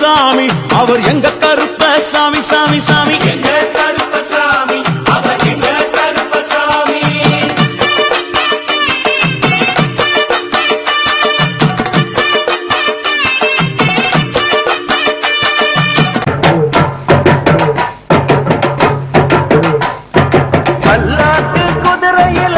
கருப்பசாமி அவர் எங்க கருப்பசாமி சாமி சாமி எங்க கருப்பசாமி அவர் எங்க கருப்பசாமி பல்லாக்கு குதிரையில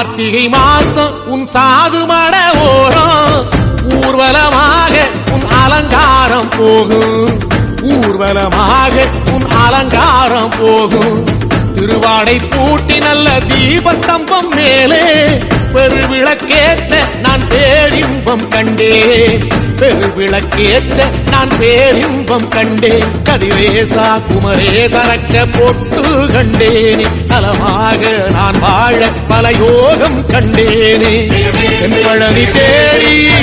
கார்த்திகை மாசம் உன் சாது மட ஓரம் ஊர்வலமாக உன் அலங்காரம் போகும். ஊர்வலமாக உன் அலங்காரம் போகும். திருவாடை பூட்டி நல்ல தீபஸ்தம்பம் மேலே பெருவிளக்கேற்ற நான் பேரின்பம் கண்டே பெருவிளக்கேற்ற நான் பேரின்பம் கண்டே கதிரேசா குமரே தரக்க போட்டு கண்டேனே. நலமாக நான் வாழ பல யோகம் கண்டேனே. தென்பழனி தேடி தேடி